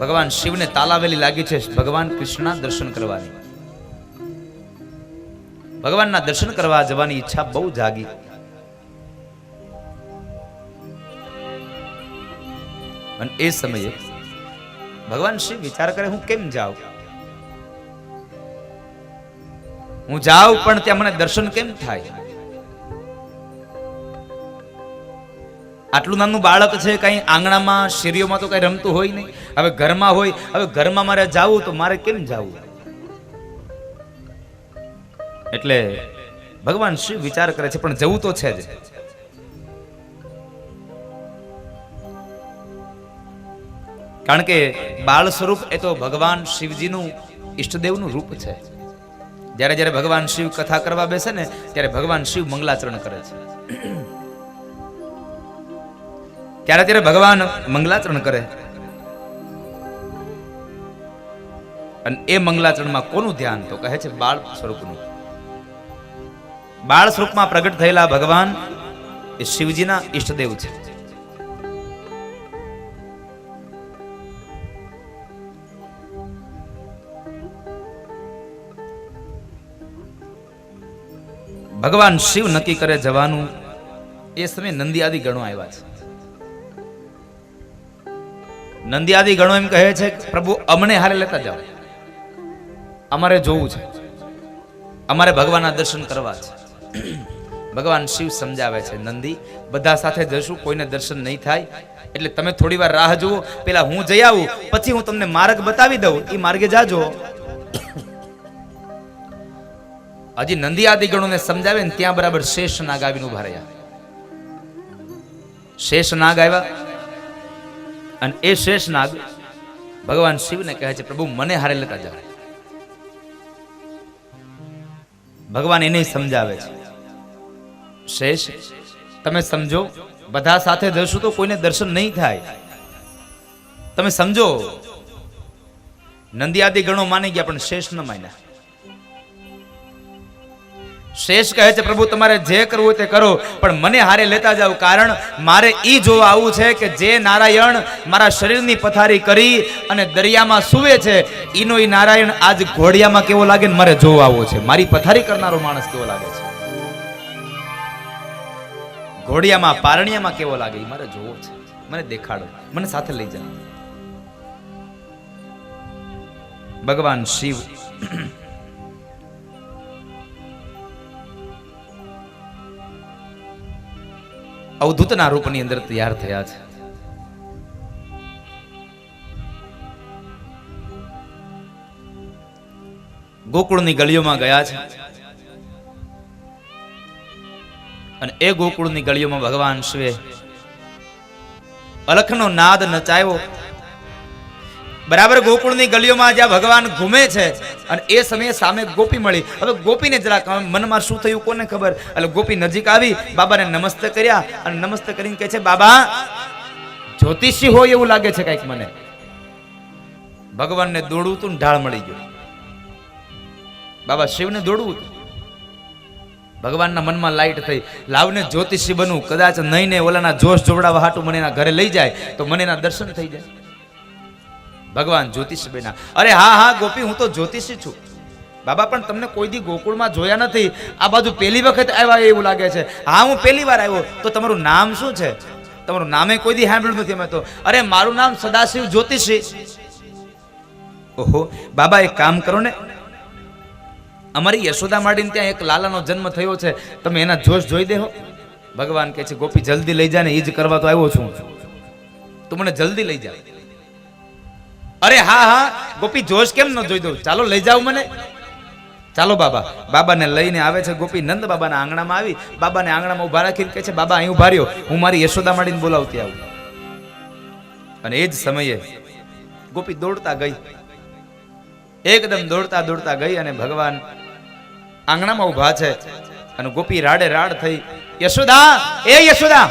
ભગવાન શિવને તાલાવેલી લાગી છે ભગવાન કૃષ્ણના દર્શન કરવાની. ભગવાનના દર્શન કરવા જવાની ઈચ્છા બહુ જાગી. અને એ સમયે ભગવાન શિવ વિચાર કરે, હું કેમ જાઉં? હું જાઉં પણ ત્યાં મને દર્શન કેમ થાય? આટલું નાનું બાળક છે, કંઈ આંગણામાં, શેરીઓમાં તો કંઈ રમતું હોય નહીં. હવે ઘરમાં હોય, હવે ઘરમાં મારે જવું તો મારે કેમ જવું? એટલે ભગવાન શિવ વિચાર કરે છે, પણ જવું તો છે જ. કારણ કે બાળ સ્વરૂપ એ તો ભગવાન શિવજીનું, ઈષ્ટદેવનું રૂપ છે. જ્યારે જ્યારે ભગવાન શિવ કથા કરવા બેસે ને, ત્યારે ભગવાન શિવ મંગલાચરણ કરે છે. ત્યારે ત્યારે ભગવાન મંગલાચરણ કરે. અને એ મંગલાચરણમાં કોનું ધ્યાન? તો કહે છે બાળ સ્વરૂપનું. બાળ સ્વરૂપમાં પ્રગટ થયેલા ભગવાન એ શિવજીના ઈષ્ટદેવ છે. ભગવાન શિવ નક્કી કરે જવાનું. એ સમયે નંદી આદિ ગણો આવ્યા છે. નંદી આદિ ગણો એમ કહે છે, પ્રભુ, અમને હારે લેતા જાઓ. અમારે જોવું છે. અમારે ભગવાનના દર્શન કરવા છે. ભગવાન શિવ સમજાવે છે, નંદી, બધા સાથે જશું, કોઈને દર્શન નહીં થાય. એટલે તમે થોડી વાર રાહ જુઓ. પેલા હું જઈ આવું, પછી હું તમને માર્ગ બતાવી દઉં. એ માર્ગે જાજો. હજી નંદી આદિ ગણોને સમજાવે ને ત્યાં બરાબર શેષ નાગ આવીને ઊભા રહ્યા. શેષ નાગ આવ્યા. અને એ શેષ નાગ ભગવાન શિવને કહે છે, પ્રભુ, મને હારે લેતા જાઓ. ભગવાન એને સમજાવે છે. શેષ, તમે સમજો, બધા સાથે જશો તો કોઈને દર્શન નહીં થાય. તમે સમજો. નંદી આદિ ગણો માની ગયા, પણ શેષ ન માન્યા. શેષ કહે છે, પ્રભુ, તમારે જે કરવું તે કરો, પણ મને હારે લેતા જાઓ, કારણ મારે એ જોવા આવવું છે કે જે નારાયણ મારા શરીરની પથારી કરી અને દરિયામાં સૂવે છે એનો એ નારાયણ આજ ઘોડિયામાં કેવો લાગે ને મારે જોવા આવવો છે. મારી પથારી કરનારો માણસ કેવો લાગે છે? ઘોડિયામાં, પારણિયામાં કેવો લાગે? એ મારે જોવો છે. મને દેખાડો. મને સાથે લઈ જાઓ. ભગવાન શિવ અવધૂતના રૂપની અંદર તૈયાર થયા છે. ગોકુળની ગલીઓમાં ગયા છે. અને એ ગોકુળની ગલીઓમાં ભગવાન શિવે અલખનો નાદ નચાયો. બરાબર, ગોકુળની ગલીઓમાં જ્યાં ભગવાન ઘૂમે છે અને એ સમયે સામે ગોપી મળી. હવે ગોપીને જરાક મનમાં શું થયું કોને ખબર? એટલે ગોપી નજીક આવી, બાબાને નમસ્તે કર્યા અને નમસ્તે કરીને કહે છે, બાબા, જ્યોતિષી હોય એવું લાગે છે કંઈક મને. ભગવાનને દોડવું તું ઢાળ મળી ગયો. બાબા, શિવને દોડવું હતું. ભગવાનના મનમાં લાઈટ થઈ. લાવને જ્યોતિષી બનવું. કદાચ નહીં ને ઓલાના જોશ જોવડાવા હાટું મને એના ઘરે લઈ જાય તો મને એના દર્શન થઈ જાય. ભગવાન જ્યોતિષ બેના. અરે હા હા, ગોપી, હું તો જ્યોતિષી છું. બાબા, પણ તમને કોઈ દી ગોકુળમાં જોયા નથી? આ બાજુ પહેલી વખત આવ્યા એવું લાગે છે. હા, હું પહેલી વાર આવ્યો. તો તમારું નામ શું છે? તમારું નામે કોઈ દી સાંભળ્યું નથી અમે તો. અરે, મારું નામ સદાશિવ જ્યોતિષી. ઓહો, બાબા, એક કામ કરો ને. અમારી યશોદા માડીને ત્યાં એક લાલાનો જન્મ થયો છે. તમે એના જોશ જોઈ દેહો. ભગવાન કહે છે, ગોપી, જલ્દી લઈ જા ને એ જ કરવા તો આવ્યો છું. તું મને જલ્દી લઈ જા. અરે હા હા. ગોપી જોશ કેમ ન જોઈ દઉં? ચાલો લઈ જાવ મને. ચાલો બાબા. બાબાને લઈને આવે છે ગોપી. નંદ બાબાના આંગણામાં આવી. બાબાને આંગણામાં ઊભા રાખીને કહે છે, બાબા, અહીં ઊભા રહ્યો. હું મારી યશોદા માડીને બોલાવતી આવું. અને એ જ સમયે ગોપી દોડતા ગઈ. એકદમ દોડતા દોડતા ગઈ અને ભગવાન આંગણામાં ઊભા છે અને ગોપી રાડે રાડ થઈ, યશોદા, એ યશોદા.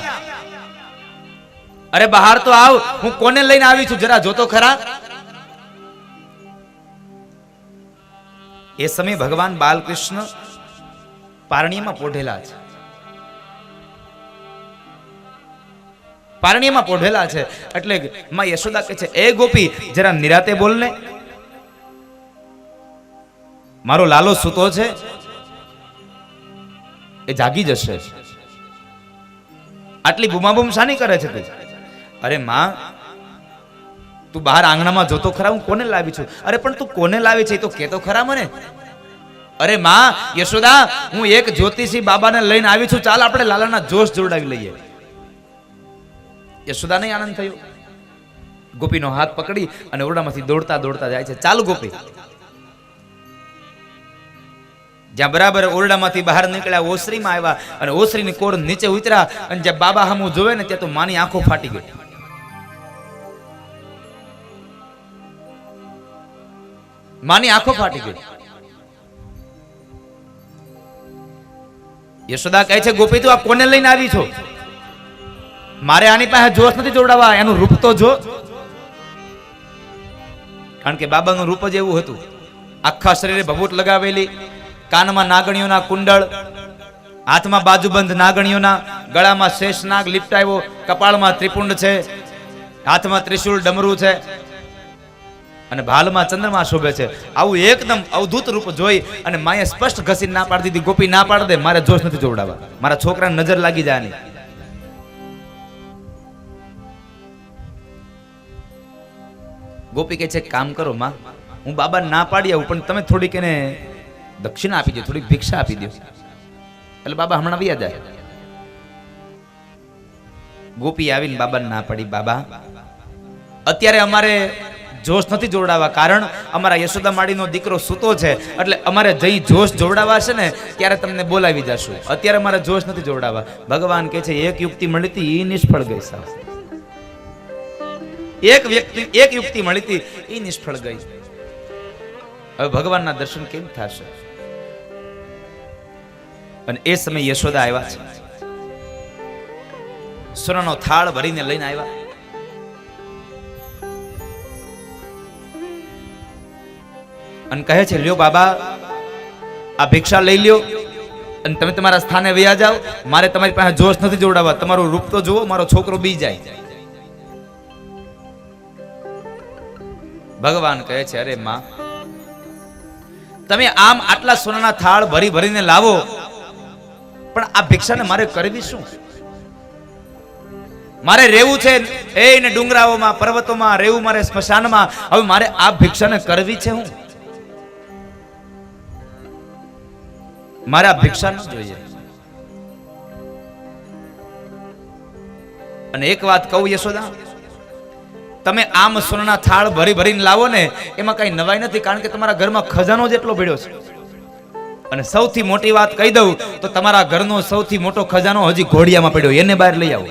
અરે બહાર તો આવ. હું કોને લઈને આવી છું? જરા જોતો ખરા. એ સમયે ભગવાન બાલકૃષ્ણ પારણીમાં પોઢેલા છે. પારણીમાં પોઢેલા છે. એટલે માં યશોદા કહે છે, એ ગોપી, જરા નિરાતે બોલને મારો લાલો સૂતો છે, એ જાગી જશે. આટલી બુમાબુમ શાની કરે છે તું? અરે માં તું બહાર આંગણામાં જોતો ખરા, હું કોને લાવી છું? અરે, પણ તું કોને લાવી છે તો કેતો ખરા મને. અરે, માં, યશોદા, હું એક જ્યોતિષી બાબાને લઈને આવી છું. ચાલ, આપણે લાલાના જોશ જોડાવી લઈએ. યશોદા નહીં આનંદ થયો. ગોપીનો હાથ પકડી અને ઓરડામાંથી દોડતા દોડતા જાય છે. ચાલ, ગોપી. જ્યાં બરાબર ઓરડામાંથી બહાર નીકળ્યા, ઓસરીમાં આવ્યા અને ઓસરીની કોર નીચે ઉતર્યા અને જ્યાં બાબા હામું જોવે ને ત્યાં તો માની આંખો ફાટી ગઈ. માની આંખો ફાટી ગઈ. યશોદા કહે છે, ગોપી, તું આ કોને લઈને આવી છો? મારે આની પાસે જોશ નથી જોડાવા, એનું રૂપ તો જો. કારણ કે બાબાનું રૂપ જ એવું હતું. આખા શરીરે ભભૂત લગાવેલી, કાનમાં નાગણીઓના કુંડળ, હાથમાં બાજુબંધ નાગણીઓના, ગળામાં શેષનાગ લિપટાવ્યો કપાળમાં ત્રિપુંડ છે, હાથમાં ત્રિશુલ ડમરું છે અને ભાલમાં ચંદ્રમા શોભે છે. આવું એકદમ અવધૂત રૂપ જોઈ અને માએ સ્પષ્ટ ઘસી ના પાડી દીધી. ગોપી, ના પાડ દે, મારે જોશ નથી જોવડાવવા. મારા છોકરાને નજર લાગી જાય નહીં. ગોપી કહે છે, કામ કરો, માં. હું બાબા ના પાડી આવું, પણ તમે થોડીક એને દક્ષિણા આપી દો થોડીક ભિક્ષા આપી દો એટલે બાબા હમણાં વ્યા જાય. ગોપી આવીને બાબાને ના પાડી. બાબા, અત્યારે અમારે જોશ નથી જોડાવા કારણ અમારા યશોદા માડીનો દીકરો સૂતો છે. એટલે અમારે જઈ જોશ જોડાવા છે ને, ત્યારે તમને બોલાવી જશું. અત્યારે અમારે જોશ નથી જોડાવા ભગવાન કહે છે, એક યુક્તિ મળી હતી એ નિષ્ફળ ગઈ સાવ. એક વ્યક્તિ, એક યુક્તિ મળી હતી એ નિષ્ફળ ગઈ. હવે ભગવાનના દર્શન કેમ થશે? અને એ સમયે યશોદા આવ્યા છે. સોનાનો થાળ ભરીને લઈને આવ્યા. અને કહે છે, લ્યો બાબા, આ ભિક્ષા લઈ લ્યો અને તમે તમારા સ્થાને વયા જાઓ. મારે તમારી પાસે જોશ નથી જોડાવા તમારું રૂપ તો જુઓ, મારો છોકરો બી જાય. ભગવાન કહે છે, અરે માં, તમે આમ આટલા સોનાના થાળ ભરી ભરીને લાવો. પણ આ ભિક્ષાને મારે કરવી શું? મારે રહેવું છે એ ડુંગરાઓમાં, પર્વતોમાં રહેવું મારે સ્મશાનમાં. હવે મારે આ ભિક્ષાને કરવી છે હું? મારે આ ભિક્ષા ન જોઈએ. અને એક વાત કહું, યશોદા, તમે આમ સોનાના થાળ ભરી ભરીને લાવો ને, એમાં કઈ નવાઈ નથી, કારણ કે તમારા ઘરમાં ખજાનો જેટલો ભેડ્યો છે. અને સૌથી મોટી વાત કહી દઉં, તો તમારા ઘરનો સૌથી મોટો ખજાનો હજી ઘોડિયામાં પડ્યો, એને બહાર લઈ આવો.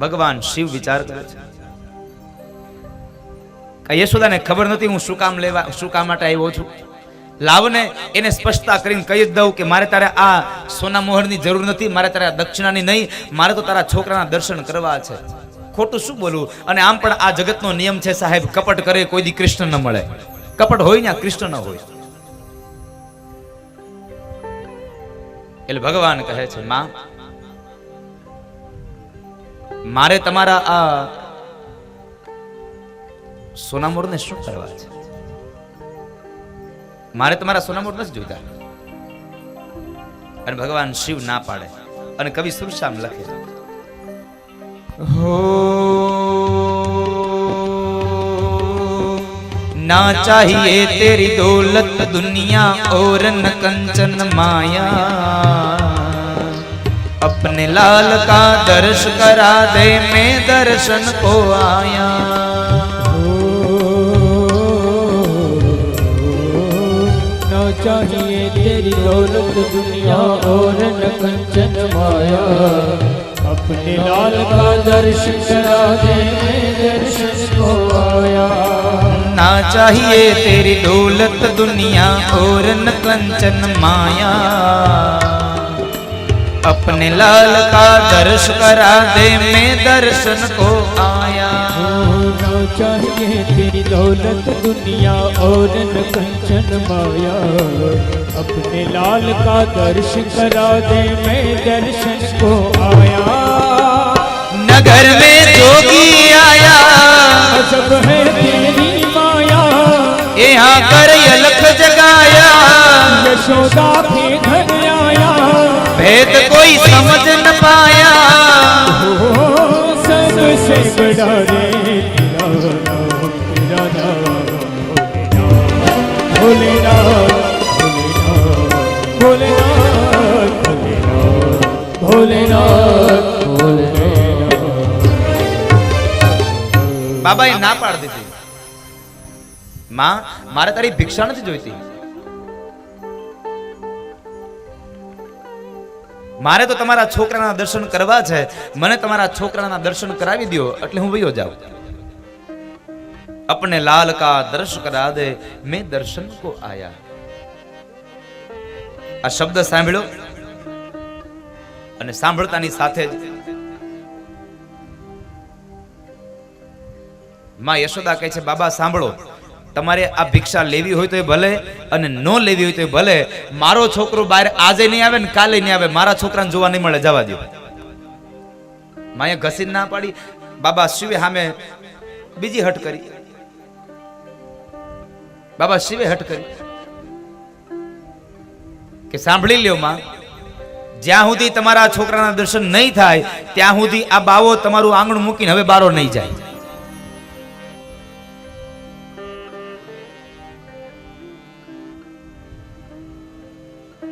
ભગવાન શિવ વિચાર કરે છે. યશોદાને ખબર નથી હું શું કામ લેવા શું કામ માટે આવ્યો છું. લાવને એને સ્પષ્ટતા કરીને કહી જ દઉં કે મારે તારે આ સોના મોહરની જરૂર નથી, મારે તારે દક્ષિણાની નહીં, મારે તો તારા છોકરાના દર્શન કરવા છે. ખોટું શું બોલવું અને આમ પણ આ જગતનો નિયમ છે સાહેબ, કપટ કરે કોઈ દી કૃષ્ણ ન મળે. કપટ હોય ને કૃષ્ણ ન હોય. એટલે ભગવાન કહે છે, માં, મારે તમારા આ સોનામોરને શું કરવા છે? મારે તમારા સોનામોર નથી જોઈતા. અને ભગવાન શિવ ના પાડે. અને કવિ સુરશામ લખે. હો, ના ચાહીએ તેરી દોલત દુનિયા ઓર ન કંચન માયા. અપને લાલ કા દર્શ કરા દે મેં દર્શન કો આયા. दौलत दुनिया और न कंचन माया अपने लाल का दर्शन करा दे दर्शन को आया। ना चाहिए तेरी दौलत दुनिया और न कंचन माया अपने लाल का दर्श करा दे मैं दर्शन को आया। न चाहिए दौलत दुनिया और न कंचन माया। अपने लाल का दर्श करा दे मैं दर्शन को आया। नगर में जोगी आया। सब है तेरी माया। यहाँ कर अलख जगाया। यशोदा के घर आया। भेद कोई समझ બાબાએ ના પાડ દીધી. માં, મારે તારી ભિક્ષા નથી જોઈતી. મારે તો તમારા છોકરાના દર્શન કરવા છે. મને તમારા છોકરાના દર્શન કરાવી દો એટલે હું વયો જાઉં. અપને લાલ કા દર્શ કરા દે, મેં દર્શન કો આયા. આ શબ્દ સાંભળ્યો? અને સાંભળતાની સાથે જ માં યશોદા કહે છે, બાબા, સાંભળો. તમારે આ ભિક્ષા લેવી હોય તો ભલે અને ન લેવી હોય તો ભલે. મારો છોકરો બહાર આજે નહીં આવે ને કાલે નહીં આવે. મારા છોકરાને જોવા નહીં મળે. જવા દો. માએ ઘસીને ના પાડી. બાબા, શિવે સામે બીજી હટ કરી. બાબા, શિવે હટ કરી. કે સાંભળી લ્યો માં, જ્યાં સુધી તમારા છોકરાના દર્શન નહીં થાય, ત્યાં સુધી આ બાવો તમારું આંગણ મૂકીને હવે બારો નહીં જાય.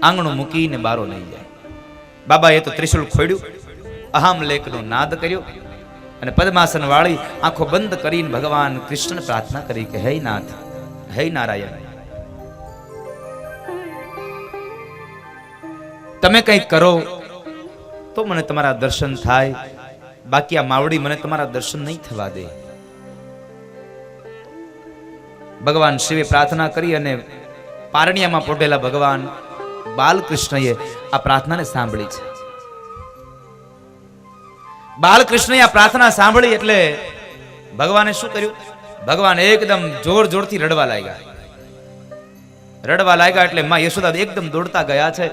આંગણું મૂકીને બારો લઈ જાય. બાબાએ તો ત્રિશુલ ખોડ્યું, અહમ લેખનો નાદ કર્યો અને પદ્માસન વાળી આંખો બંધ કરીને ભગવાન કૃષ્ણ પ્રાર્થના કરી કે, હે નાથ, હે નારાયણ, તમે કંઈક કરો તો મને તમારા દર્શન થાય. બાકી આ માવડી મને તમારા દર્શન નહીં થવા દે. ભગવાન શિવે પ્રાર્થના કરી અને પારણિયામાં પોટેલા ભગવાન બાલકૃષ્ણએ આ પ્રાર્થનાને સાંભળી છે. બાલકૃષ્ણએ આ પ્રાર્થના સાંભળી એટલે ભગવાને શું કર્યું? ભગવાન એકદમ જોર જોરથી રડવા લાગ્યા. રડવા લાગ્યા એટલે માં યશોદા એકદમ દોડતા ગયા છે.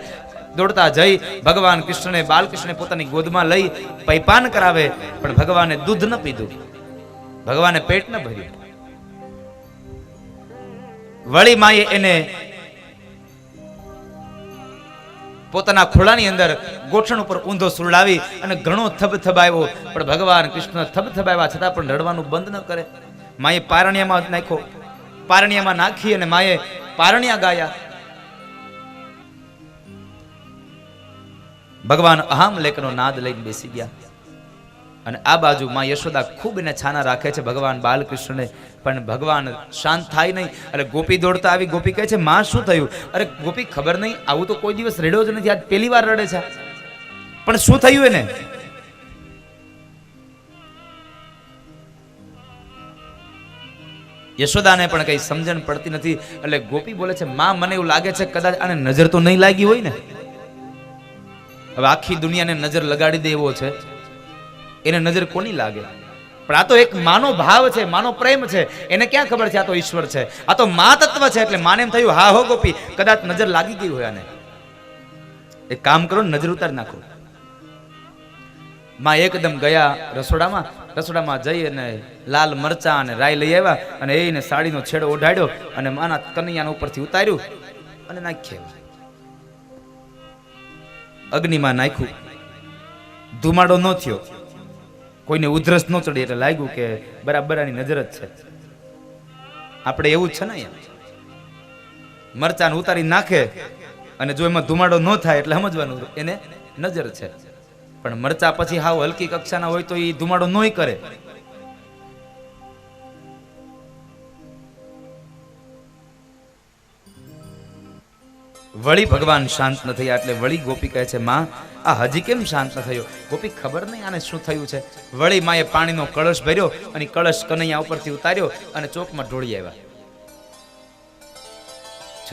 દોડતા જઈ ભગવાન કૃષ્ણને, બાલકૃષ્ણને પોતાની ગોદમાં લઈ પૈપાન કરાવે, પણ ભગવાને દૂધ ન પીધું. ભગવાને પેટ ન ભર્યું. વળી માએ એને પોતાના ખોળાની અંદર ગોઠણ ઉપર ઊંધો સુરડાવી અને ઘણો થબથબાવ્યો પણ ભગવાન કૃષ્ણ થબથબાવ્યા છતાં પણ રડવાનું બંધ ન કરે. માએ પારણિયામાં નાખ્યો. પારણિયામાં નાખી અને માએ પારણિયા ગાયા. ભગવાન અહામ લેખનો નાદ લઈને બેસી ગયા. અને આ બાજુ માં યશોદા ખૂબ એને છાના રાખે છે ભગવાન બાલકૃષ્ણને. પણ ભગવાન શાંત થાય નહીં. એટલે ગોપી દોડતા આવી, ગોપી કહે છે, માં શું થયું? અરે ગોપી ખબર નહીં, આવું તો કોઈ દિવસ રડ્યો જ નથી. આજ પહેલી વાર રડે છે. પણ શું થયું એને? યશોદાને પણ કઈ સમજણ પડતી નથી. એટલે ગોપી બોલે છે, માં, મને એવું લાગે છે કદાચ આને નજર તો નહીં લાગી હોય ને? હવે આખી દુનિયાને નજર લગાડી દે એવો છે. એને નજર કોની લાગે? પણ આ તો એક માનો ભાવ છે, માનો પ્રેમ છે. એને ક્યાં ખબર છે આ તો ઈશ્વર છે? આ તો મા તત્વ છે, એટલે માને એમ થયું, હા હો ગોપી. કદાચ નજર લાગી ગઈ હોય આને. એક કામ કરો, નજર ઉતારી નાખો. માં એકદમ ગયા રસોડામાં. રસોડામાં જઈ અને લાલ મરચા અને રાઈ લઈ આવ્યા અને એને સાડીનો છેડો ઓઢાડ્યો અને માના કનૈયાના ઉપરથી ઉતાર્યું અને નાખ્યા. અગ્નિમાં નાખ્યું. ધુમાડો ન થયો. કોઈને ઉધરસ ન ચડી એટલે લાગ્યું કે બરાબર આની નજર જ છે. આપણે એવું જ છે ને મરચાને ઉતારી નાખે અને જો એમાં ધુમાડો ન થાય એટલે સમજવાનું, એને નજર છે. પણ મરચા પછી હાવ હલકી કક્ષાના હોય તો એ ધુમાડો નોય કરે. વળી ભગવાન શાંત ન થયા એટલે વળી ગોપી કહે છે, માં, આ હજી કેમ શાંત ન થયો? ગોપી ખબર નહીં આને શું થયું છે. વળી માએ પાણીનો કળશ ભર્યો અને કળશ કનૈયા ઉપરથી ઉતાર્યો અને ચોકમાં ઢોળી આવ્યા.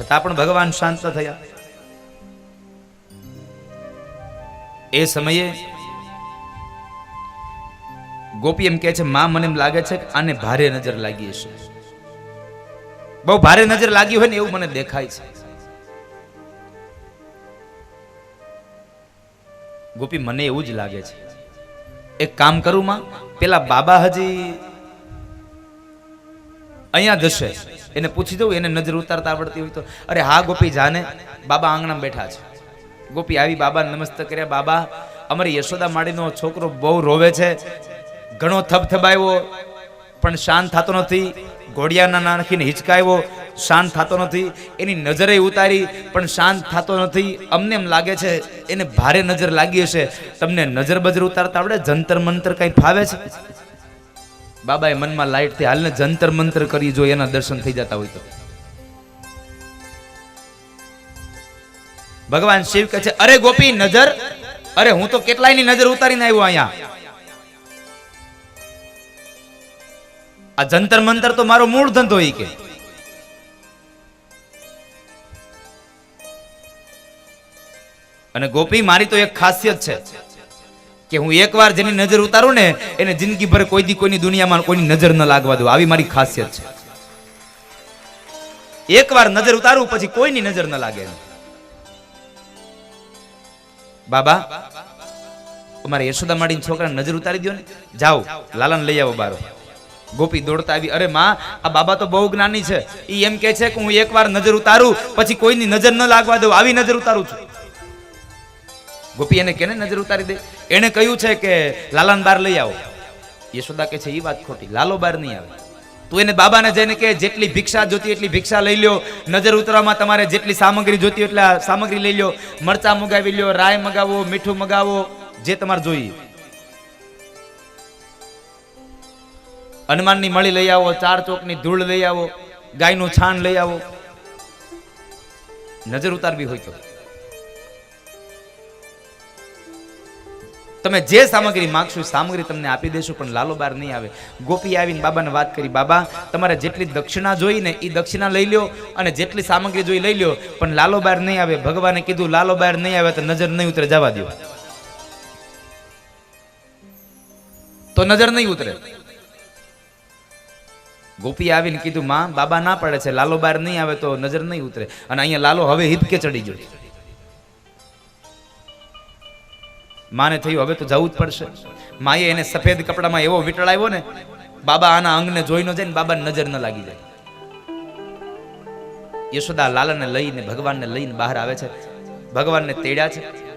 છતાં પણ ભગવાન શાંત થયા. એ સમયે ગોપી એમ કહે છે, માં, મને એમ લાગે છે કે આને ભારે નજર લાગી હશે. બહુ ભારે નજર લાગી હોય ને એવું મને દેખાય છે. ગોપી, મને એવું જ લાગે છે. એક કામ કરું માં, પેલા બાબા હજી અહીંયા જશે. એને પૂછી દઉં, એને નજર ઉતારતા આવડતી હોય તો. અરે હા ગોપી, જાને. બાબા આંગણામાં બેઠા છે. ગોપી આવી બાબા નમસ્તે કર્યા. બાબા, અમારી યશોદા માડીનો છોકરો બહુ રોવે છે. ઘણો થબથબાયો, પણ શાંત થતો નથી. ઘોડિયાના નાખીને હિચકાયો. શાંત થતો નથી, એની નજરે ઉતારી, પણ શાંત થતો નથી. અમને એમ લાગે છે, એને ભારે નજર લાગી હશે. તમને નજર બજર ઉતારતા આવડે? જંતર મંતર કઈ ફાવે છે? બાબાએ મનમાં લાઈટથી હાલને જંતર મંતર કરી જો એના દર્શન થઈ જતા હોય તો. ભગવાન શિવ કહે છે, અરે ગોપી, નજર? અરે હું તો કેટલાયની નજર ઉતારીને આવ્યો અહીંયા? આ જંતર મંતર તો મારો મૂળ ધંધો એ કે. અને ગોપી, મારી તો એક ખાસિયત છે કે હું એકવાર જેની નજર ઉતારું ને, એને જિંદગીભર કોઈ દી કોઈની દુનિયામાં કોઈની નજર ન લાગવા દઉં. આવી મારી ખાસિયત છે. એકવાર નજર ઉતારું, પછી કોઈની નજર ન લાગે બાબા, અમારે યશોદા માડીને છોકરાને નજર ઉતારી દો ને. જાઓ, લાલાને લઈ આવો બારો. ગોપી દોડતા આવી. અરે માં, આ બાબા તો બહુ જ્ઞાની છે. ઈ એમ કે છે કે હું એકવાર નજર ઉતારું, પછી કોઈની નજર ન લાગવા દઉં. આવી નજર ઉતારું છું. ગોપી એને કેને નજર ઉતારી દે? એને કહ્યું છે કે, લાલાન બાર લઈ આવો. યશોદા કે છે એ વાત ખોટી, લાલો બાર નહીં આવે. તું એને બાબાને જઈને કે જેટલી ભિક્ષા જોતી એટલી ભિક્ષા લઈ લ્યો. નજર ઉતરવામાં તમારે જેટલી સામગ્રી જોતી એટલા સામગ્રી લઈ લ્યો. મરચા મગાવી લ્યો, રાય મગાવો, મીઠું મગાવો, જે તમારે જોઈએ. હનુમાનની મળી લઈ આવો, ચાર ચોકની ધૂળ લઈ આવો, ગાયનું છાણ લઈ આવો. નજર ઉતારવી હોય તો. તમે જે સામગ્રી માગશો સામગ્રી તમને આપી દેશું, પણ લાલો બાર નહીં આવે. ગોપી આવીને બાબાને વાત કરી, બાબા, તમારે જેટલી દક્ષિણા જોઈ ને એ દક્ષિણા લઈ લ્યો અને જેટલી સામગ્રી જોઈ લઈ લ્યો, પણ લાલો બાર નહીં આવે. ભગવાને કીધું, લાલો બાર નહીં આવે તો નજર નહીં ઉતરે, જવા દો તો નજર નહીં ઉતરે. ગોપી આવીને કીધું, માં, બાબા ના પડે છે, લાલો બાર નહીં આવે તો નજર નહીં ઉતરે. અને અહીંયા લાલો હવે હિપકે ચડી ગયો માને થયું, હવે તો જવું જ પડશે. માએ એને સફેદ કપડામાં એવો વીંટળાવ્યો ને, બાબા આના અંગને જોઈ ન જાય ને બાબા નજર ન લાગી જાય. યશોદા લાલાને લઈને ભગવાનને લઈને બહાર આવે છે. ભગવાનને તેડ્યા છે.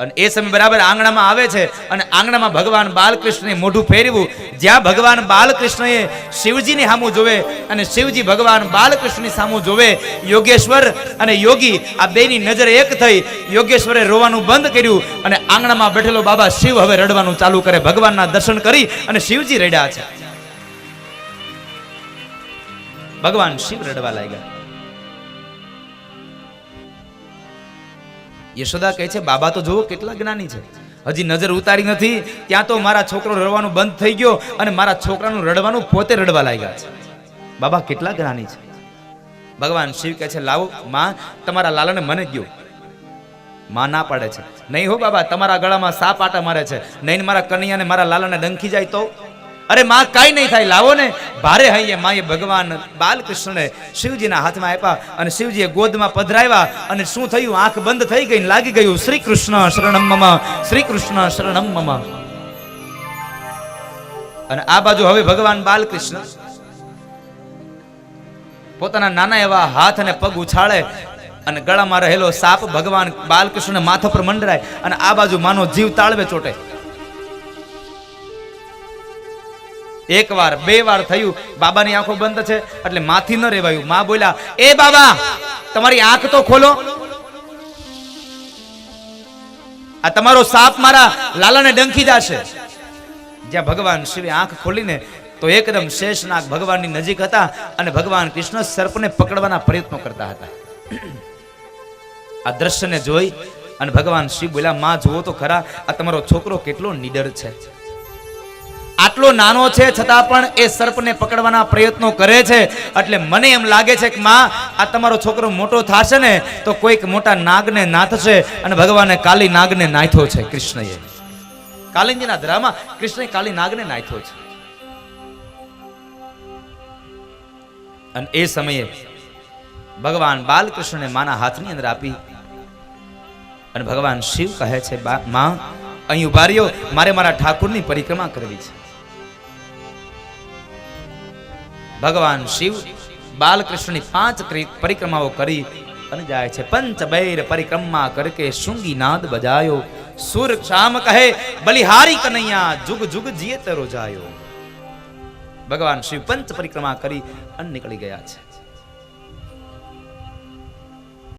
અને એ સમય બરાબર આંગણામાં આવે છે અને આંગણામાં ભગવાન બાલકૃષ્ણએ મોઢું ફેરવ્યું. જ્યાં ભગવાન બાલકૃષ્ણએ શિવજીની સામું જોવે અને શિવજી ભગવાન બાલકૃષ્ણની સામું જોવે, યોગેશ્વર અને યોગી આ બેની નજર એક થઈ, યોગેશ્વરે રોવાનું બંધ કર્યું અને આંગણામાં બેઠેલો બાબા શિવ હવે રડવાનું ચાલુ કરે. ભગવાનના દર્શન કરી અને શિવજી રડ્યા છે. ભગવાન શિવ રડવા લાગ્યા. યશોદા કહે છે, બાબા તો જુઓ કેટલા જ્ઞાની છે. હજી નજર ઉતારી નથી, ત્યાં તો મારા છોકરો રડવાનું બંધ થઈ ગયો અને મારા છોકરાનું રડવાનું પોતે રડવા લાગ્યા છે. બાબા, કેટલા જ્ઞાની છે. ભગવાન શિવ કહે છે, લાવો, માં, તમારા લાલાને મને ગયો માં ના પાડે છે. નહીં હો બાબા, તમારા ગળામાં સાપ આટા મારે છે. નહીં મારા કનૈયાને મારા લાલાને ડંખી જાય તો? અરે માં કાંઈ નહીં થાય, લાવો ને. ભારે હૈયે માએ ભગવાન બાલકૃષ્ણને શિવજીના હાથમાં આપ્યા અને શિવજીએ ગોદમાં પધરાવ્યા અને શું થયું? આંખ બંધ થઈ ગઈ લાગી ગયું. શ્રી કૃષ્ણ શરણમ શ્રી કૃષ્ણ શરણમ અને આ બાજુ હવે ભગવાન બાલકૃષ્ણ પોતાના નાના એવા હાથ અને પગ ઉછાળે અને ગળામાં રહેલો સાપ ભગવાન બાલકૃષ્ણ માથા પર મંડરાય અને આ બાજુ માનો જીવ તાળવે ચોટે. એક વાર બે વાર થયું. બાબાની આંખો બંધ છે, એટલે માથી ન રેવાયું. માં બોલ્યા, એ બાબા, તમારી આંખ તો ખોલો. આ તમારો સાપ મારા લાલાને ડંખી જશે. જ્યાં ભગવાન શિવે આંખ ખોલીને, તો એકદમ શેષનાગ ભગવાનની નજીક હતા અને ભગવાન કૃષ્ણ સર્પને પકડવાના પ્રયત્નો કરતા હતા. આ દ્રશ્યને જોઈ અને ભગવાન શિવ બોલ્યા, માં, જુઓ તો ખરા, આ તમારો છોકરો કેટલો નીડર છે. આટલો નાનો છે, છતાં પણ એ સર્પને પકડવાના પ્રયત્નો કરે છે. એટલે મને એમ લાગે છે કે માં, આ તમારો છોકરો મોટો થશે ને, તો કોઈક મોટા નાગને નાથશે અને ભગવાને કાલી નાગને નાથ્યો છે, કૃષ્ણએ. કાલિંદીના ધરામાં કૃષ્ણએ કાલી નાગને નાથ્યો છે. અને એ સમયે ભગવાન બાલકૃષ્ણને માના હાથની અંદર આપી અને ભગવાન શિવ કહે છે, "બા- માં, અહીં ઊભા રહ્યો. મારે મારા ઠાકુરની પરિક્રમા કરવી છે. ભગવાન શિવ બાલકૃષ્ણની પાંચ ક્રિ- પરિક્રમાઓ કરી અને જાય છે. પંચ બૈર પરિક્રમા કરકે શૃંગી નાદ બજાયો. સુર શામ કહે, બલિહારી કનૈયા, જુગ જુગ જીએ તરો જાયો ભગવાન શિવ પંચ પરિક્રમા કરી અને નીકળી ગયા છે.